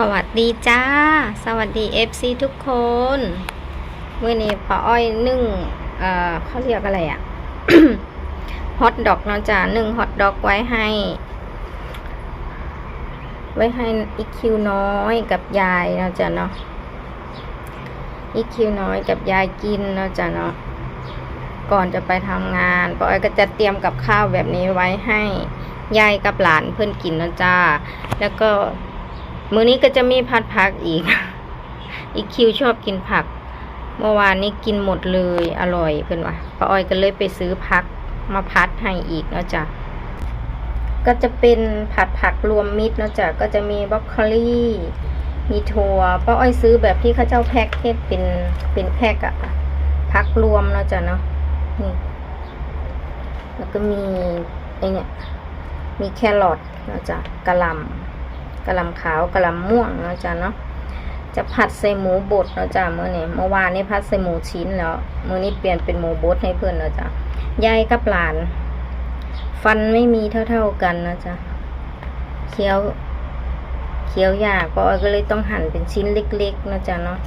สวัสดีจ้า สวัสดี FC ทุกคนเมื่อนี้ป้าอ้อยนึ่งเอ่อเขาเรียกอะไรอะฮอทดอกเนาะจ้านึ่งฮอทดอกไว้ให้ ไว้ให้อีคิวน้อยกับยายเนาะจ้ะเนาะอีคิวน้อยกับยายกินเนาะจ้ะเนาะก่อนจะไปทำงานป้าอ้อยก็จะเตรียมกับข้าวแบบนี้ไว้ให้ยายกับหลานเพื่อนกินเนาะจ้า แล้วก็ มื้อนี้ก็จะมีผัดผักอีก อีกคิวชอบกินผัก เมื่อวานนี้กินหมดเลยอร่อยเพื่อนว่ะป้าอ้อยก็เลยไปซื้อผักมาพัดให้อีกเนาะจ้ะก็จะเป็นผัดผักรวมมิตรเนาะจ้ะก็จะมีบรอกโคลีมีถั่วป้าอ้อยซื้อแบบที่เขาเจ้าแพ็คเทศเป็นเป็นแพ็คอะผักรวมเนาะจ้ะเนาะนี่แล้วก็มีไอเนี่ยมีแครอทเนาะจ้ะกะหล่ำ กะหล่ำขาวกะหล่ำม่วงเนาะจ้ะเนาะจะผัดใส่หมูบดเนาะจ้ะเมื่อนี้เมื่อวานนี้ผัดใส่หมูชิ้นแล้วมื้อนี้เปลี่ยนเป็นหมูบดให้เพื่อนเนาะจ้ะยายกับหลาน ฟันไม่มีเท่าๆกันนะจ๊ะเคี้ยวเคี้ยวยากปอยก็เลยต้องหั่นเป็นชิ้นเล็กๆเนาะจ้ะเนาะ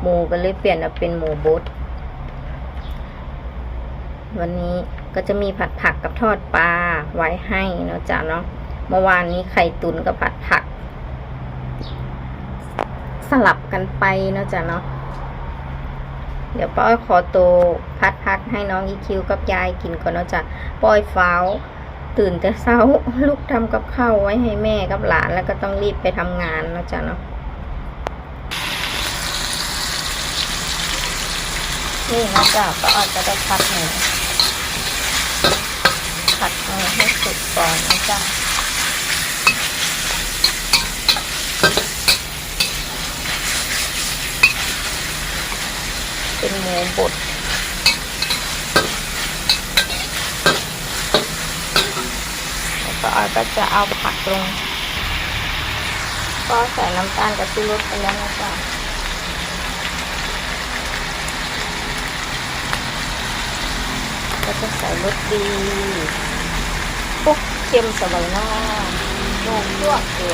หมูก็เลยเปลี่ยนมาเป็นหมูบดวันนี้ก็จะมีผัดผักกับทอดปลาไว้ให้เนาะจ้ะเนาะ เมื่อวานนี้ไข่ตุ๋นกับผัดผัก สลับกันไปเนาะจ๊ะเนาะเดี๋ยวป้อยขอตัวพัดพักให้น้องอีคิวกับยายกินก่อนเนาะจ๊ะป้อยฟ้าวตื่นแต่เช้าลูกทำกับข้าวไว้ให้แม่กับหลานแล้วก็ต้องรีบไปทำงานเนาะจ๊ะเนาะนี่นะจ๊ะป้อยจะได้พัดหมูผัดหมูให้สุกก่อนนะจ๊ะ เป็นหมูบดแล้วก็เอาก็จะเอาผักลง ก็ใส่น้ำตาลกับชูรสไปแล้วนะจ๊ะก็จะใส่รสดีปุ๊บเค็มสบายนอกโน่มลวกเกลื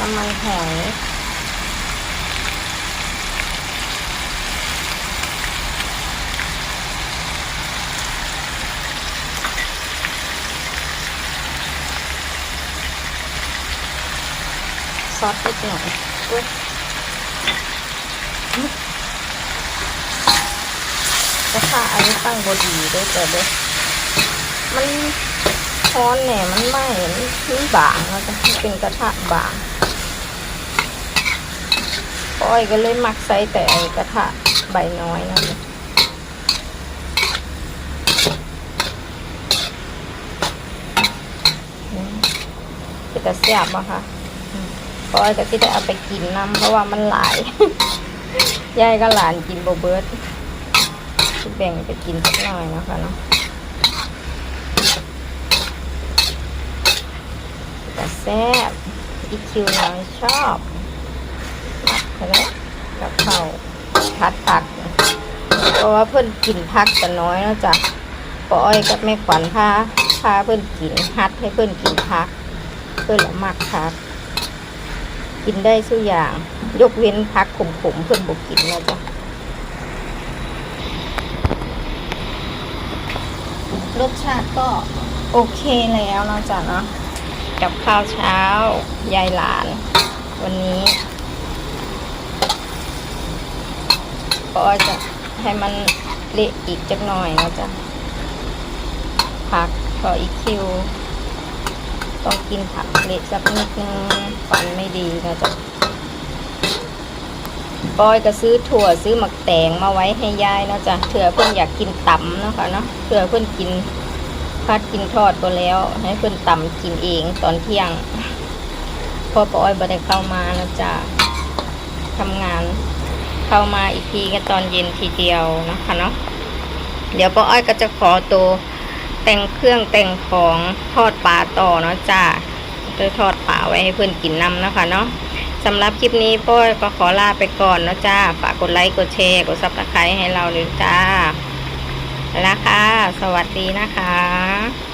น้ำมันหอยซอสนิดหน่อยอุ้ยกระทะอันนี้ตั้งบดีด้วยแต่เด้อมัน ช้อนเนี่ยมันไหม้มันบางแล้วจะเป็นกระทะบางอ้อยก็เลยมักใส่แต่กระทะใบน้อยนั่นเลยเป็นแต่แซ่บอะค่ะปอยก็ที่ได้เอาไปกินน้ำเพราะว่ามันหลายยายก็หลานกินโบเบิร์ตแบ่งไปกินสักหน่อยนะคะเนาะ แซ่บอีคิวน้อยชอบมักไปแล้วกับเขาวพัดผัก เพราะว่าเพื่อนกินพักแต่น้อยแล้วจ้ะปอยกับแม่ขวัญพาพาเพื่อนกินฮัดให้เพื่อนกินพัก เพื่อนละมักพัก กินได้ทุกอย่าง ยกเว้นพักขมๆเพื่อนบอกกินนะจ๊ะรสชาติก็โอเคแล้วเนาะจ๊ะเนาะ กับข้าวเช้า ยายหลาน วันนี้ก็จะให้มันเละอีกจักหน่อยนะจ๊ะผักพออีกคิว ต้องกินผักเละสักนิดนึงฟันไม่ดีนะจ๊ะปอยก็ซื้อถั่วซื้อหมักแตงมาไว้ให้ยายนะจ๊ะเผื่อเพื่อนอยากกินตำเนะคะเนาะเผื่อเพื่อนกิน พัดกินทอดไปแล้ว ให้เพื่อนตำกินเองตอนเที่ยงพอปอยบ่ได้เข้ามานะจ๊ะทำงาน เข้ามาอีกทีก็ตอนเย็นทีเดียวนะคะเนาะเดี๋ยวป้าอ้อยก็จะขอตัวแต่งเครื่องแต่งของทอดปลาต่อเนาะจ้าจะทอดปลาไว้ให้เพื่อนกินน้ำนะคะเนาะสำหรับคลิปนี้ป้อยก็ขอลาไปก่อนเนาะจ้าฝากกดไลค์กดแชร์กดซับสไครต์ให้เราเลยจ้า แล้วค่ะ สวัสดีนะคะ